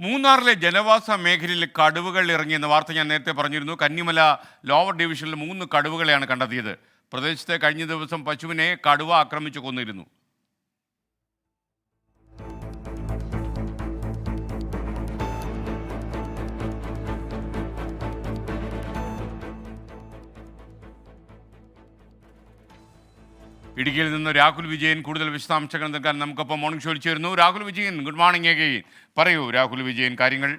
മൂന്നാറിലെ ജനവാസ മേഖലയിൽ കടുവകൾ ഇറങ്ങിയെന്ന വാർത്ത ഞാൻ നേരത്തെ പറഞ്ഞിരുന്നു. കന്നിമല ലോവർ ഡിവിഷനിൽ മൂന്ന് കടുവകളെയാണ് കണ്ടെത്തിയത്. പ്രദേശത്തെ കഴിഞ്ഞ ദിവസം പശുവിനെ കടുവ ആക്രമിച്ചു കൊന്നിരുന്നു. ഇടുക്കിയിൽ നിന്ന് രാഹുൽ വിജയൻ കൂടുതൽ വിശദാംശങ്ങൾ നൽകാൻ നമുക്കൊപ്പം മോർണിംഗ് ഷോയിൽ ചേരുന്നു. Rahul Vijayan good morning again പറയൂ രാഹുൽ വിജയൻ കാര്യങ്ങൾ?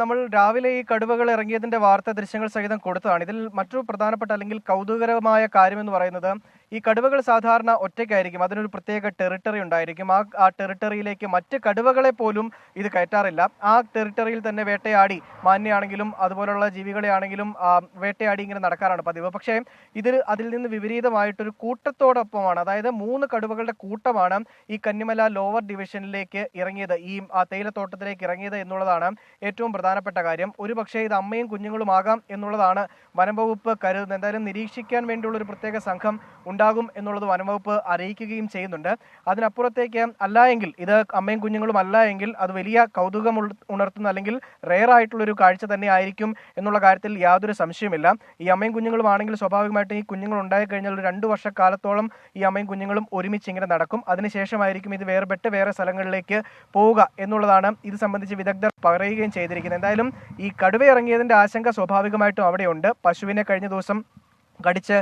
നമ്മൾ രാവിലെ ഈ കടുവകൾ ഇറങ്ങിയതിന്റെ വാർത്ത ദൃശ്യങ്ങൾ സഹിതം കൊടുത്തതാണ്. ഇതിൽ മറ്റൊരു പ്രധാനപ്പെട്ട അല്ലെങ്കിൽ കൗതുകരമായ കാര്യമെന്ന് പറയുന്നത് ഈ കടുവകൾ സാധാരണ ഒറ്റയ്ക്കായിരിക്കും. അതിനൊരു പ്രത്യേക ടെറിട്ടറി ഉണ്ടായിരിക്കും. ആ ആ ടെറിട്ടറിയിലേക്ക് മറ്റ് കടുവകളെ പോലും ഇത് കയറ്റാറില്ല. ആ ടെറിട്ടറിയിൽ തന്നെ വേട്ടയാടി മാന്യയാണെങ്കിലും അതുപോലുള്ള ജീവികളെ ആണെങ്കിലും വേട്ടയാടി ഇങ്ങനെ നടക്കാറാണ് പതിവ്. പക്ഷേ ഇതിൽ അതിൽ നിന്ന് വിപരീതമായിട്ടൊരു കൂട്ടത്തോടൊപ്പമാണ് അതായത് മൂന്ന് കടുവകളുടെ കൂട്ടമാണ് ഈ കന്നിമല ലോവർ ഡിവിഷനിലേക്ക് ഇറങ്ങിയത് ഈ തേയിലത്തോട്ടത്തിലേക്ക് ഇറങ്ങിയത് എന്നുള്ളതാണ് ഏറ്റവും പ്രധാനപ്പെട്ട കാര്യം. ഒരു പക്ഷേ ഇത് അമ്മയും കുഞ്ഞുങ്ങളുമാകാം എന്നുള്ളതാണ് വനംവകുപ്പ് കരുതുന്നത്. എന്തായാലും നിരീക്ഷിക്കാൻ വേണ്ടിയുള്ള ഒരു പ്രത്യേക സംഘം ഉണ്ടാകും എന്നുള്ളത് വനംവകുപ്പ് അറിയിക്കുകയും ചെയ്യുന്നുണ്ട്. അതിനപ്പുറത്തേക്ക് അല്ല എങ്കിൽ ഇത് അമ്മയും കുഞ്ഞുങ്ങളും അല്ല എങ്കിൽ അത് വലിയ കൗതുകം ഉണർത്തുന്ന അല്ലെങ്കിൽ റെയർ ആയിട്ടുള്ള ഒരു കാഴ്ച തന്നെ ആയിരിക്കും എന്നുള്ള കാര്യത്തിൽ യാതൊരു സംശയമില്ല ഈ അമ്മയും കുഞ്ഞുങ്ങളും ആണെങ്കിൽ സ്വാഭാവികമായിട്ടും ഈ കുഞ്ഞുങ്ങൾ ഉണ്ടായി കഴിഞ്ഞാൽ ഒരു രണ്ട് വർഷക്കാലത്തോളം ഈ അമ്മയും കുഞ്ഞുങ്ങളും ഒരുമിച്ച് ഇങ്ങനെ നടക്കും. അതിനുശേഷമായിരിക്കും ഇത് വേർപെട്ട് വേറെ സ്ഥലങ്ങളിലേക്ക് പോവുക എന്നുള്ളതാണ് ഇത് സംബന്ധിച്ച് വിദഗ്ധർ പറയുകയും ചെയ്തിരിക്കുന്നത്. എന്തായാലും ഈ കടുവ ഇറങ്ങിയതിന്റെ ആശങ്ക സ്വാഭാവികമായിട്ടും അവിടെയുണ്ട്. പശുവിനെ കഴിഞ്ഞ ദിവസം കടിച്ച്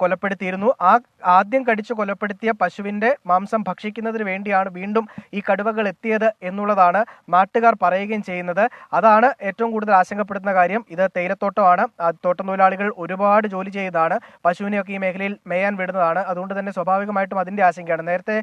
കൊലപ്പെടുത്തിയിരുന്നു. ആ ആദ്യം കടിച്ച് കൊലപ്പെടുത്തിയ പശുവിന്റെ മാംസം ഭക്ഷിക്കുന്നതിന് വേണ്ടിയാണ് വീണ്ടും ഈ കടുവകൾ എത്തിയത് എന്നുള്ളതാണ് നാട്ടുകാർ പറയുകയും ചെയ്യുന്നത്. അതാണ് ഏറ്റവും കൂടുതൽ ആശങ്കപ്പെടുന്ന കാര്യം. ഇത് തേയിലത്തോട്ടമാണ്. തോട്ടം തൊഴിലാളികൾ ഒരുപാട് ജോലി ചെയ്തതാണ് പശുവിനെയൊക്കെ ഈ മേഖലയിൽ മേയാൻ വിടുന്നതാണ്. അതുകൊണ്ട് തന്നെ സ്വാഭാവികമായിട്ടും അതിന്റെ ആശങ്കയാണ്. നേരത്തെ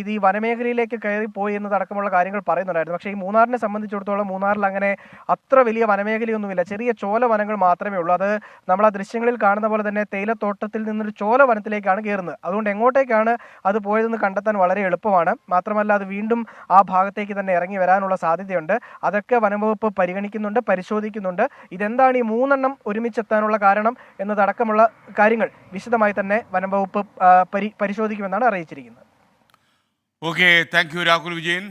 ഇത് ഈ വനമേഖലയിലേക്ക് കയറി പോയി എന്നതടക്കമുള്ള കാര്യങ്ങൾ പറയുന്നുണ്ടായിരുന്നു. പക്ഷേ ഈ മൂന്നാറിനെ സംബന്ധിച്ചിടത്തോളം മൂന്നാറിൽ അങ്ങനെ അത്ര വലിയ വനമേഖലയൊന്നുമില്ല. ചെറിയ ചോല വനങ്ങൾ മാത്രമേ ഉള്ളൂ. അത് നമ്മൾ ആ ദൃശ്യങ്ങളിൽ കാണുന്ന പോലെ തന്നെ തേയിലത്തോട്ടത്തിൽ നിന്നൊരു ചോല വനത്തിലേക്കാണ് കയറുന്നത്. അതുകൊണ്ട് എങ്ങോട്ടേക്കാണ് അത് പോയതെന്ന് കണ്ടെത്താൻ വളരെ എളുപ്പമാണ്. മാത്രമല്ല അത് വീണ്ടും ആ ഭാഗത്തേക്ക് തന്നെ ഇറങ്ങി വരാനുള്ള സാധ്യതയുണ്ട്. അതൊക്കെ വനംവകുപ്പ് പരിഗണിക്കുന്നുണ്ട് പരിശോധിക്കുന്നുണ്ട്. ഇതെന്താണ് ഈ മൂന്നെണ്ണം ഒരുമിച്ചെത്താനുള്ള കാരണം എന്നതടക്കമുള്ള കാര്യങ്ങൾ വിശദമായി തന്നെ വനംവകുപ്പ് പരിശോധിക്കുമെന്നാണ് അറിയിച്ചിരിക്കുന്നത്. Okay thank you Rahul Vijayan